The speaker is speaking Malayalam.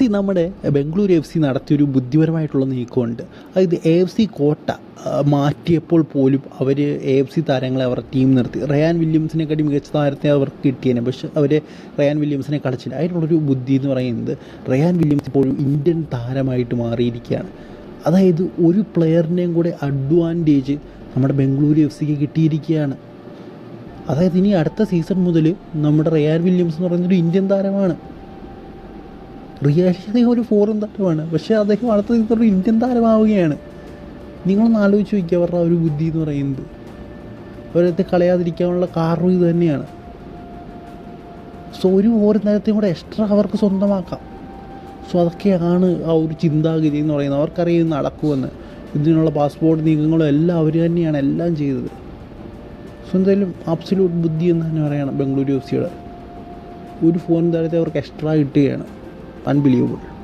സി നമ്മുടെ ബംഗളൂരു എഫ് സി നടത്തിയൊരു ബുദ്ധിപരമായിട്ടുള്ള നീക്കമുണ്ട്. അതായത് എ എഫ് സി കോട്ട മാറ്റിയപ്പോൾ പോലും അവർ എ എഫ് സി താരങ്ങളെ അവർ ടീം നിർത്തി. റയാൻ വില്യംസിനെക്കാട്ടി മികച്ച താരത്തെ അവർക്ക് കിട്ടിയേനെ. പക്ഷെ അവർ റയാൻ വില്യംസിനെ കളിച്ചില്ല. അതിനുള്ളൊരു ബുദ്ധി എന്ന് പറയുന്നത് റയാൻ വില്യംസ് ഇപ്പോഴും ഇന്ത്യൻ താരമായിട്ട് മാറിയിരിക്കുകയാണ്. അതായത് ഒരു പ്ലെയറിനെയും കൂടെ അഡ്വാന്റേജ് നമ്മുടെ ബംഗളൂരു എഫ് സിക്ക് കിട്ടിയിരിക്കുകയാണ്. അതായത് ഇനി അടുത്ത സീസൺ മുതൽ നമ്മുടെ റയാൻ വില്യംസ് എന്ന് പറയുന്നൊരു ഇന്ത്യൻ താരമാണ്. റിയാലി അദ്ദേഹം ഒരു ഫോറിൻ താരമാണ് പക്ഷേ അദ്ദേഹം അടുത്ത ഒരു ഇന്ത്യൻ താരമാവുകയാണ്. നിങ്ങളൊന്ന് ആലോചിച്ച് വയ്ക്കുക അവരുടെ ഒരു ബുദ്ധി എന്ന് പറയുന്നത്. അവരത്തെ കളയാതിരിക്കാനുള്ള കാരണം ഇത് തന്നെയാണ്. സോ ഒരു ഓരോ നേരത്തെയും കൂടെ എക്സ്ട്രാ അവർക്ക് സ്വന്തമാക്കാം. സോ അതൊക്കെയാണ് ആ ഒരു ചിന്താഗതി എന്ന് പറയുന്നത്. അവർക്കറിയാം ഇത് നടക്കുമെന്ന്. ഇതിനുള്ള പാസ്പോർട്ട് നീക്കങ്ങളും എല്ലാം അവർ തന്നെയാണ് എല്ലാം ചെയ്തത്. സോ എന്തായാലും അബ്സല്യൂട്ട് ബുദ്ധി എന്ന് തന്നെ പറയണം ബംഗളൂരു എഫ് സിയുടെ ഒരു ഫോൺ താരത്തെ അവർക്ക് എക്സ്ട്രാ കിട്ടുകയാണ്. Unbelievable.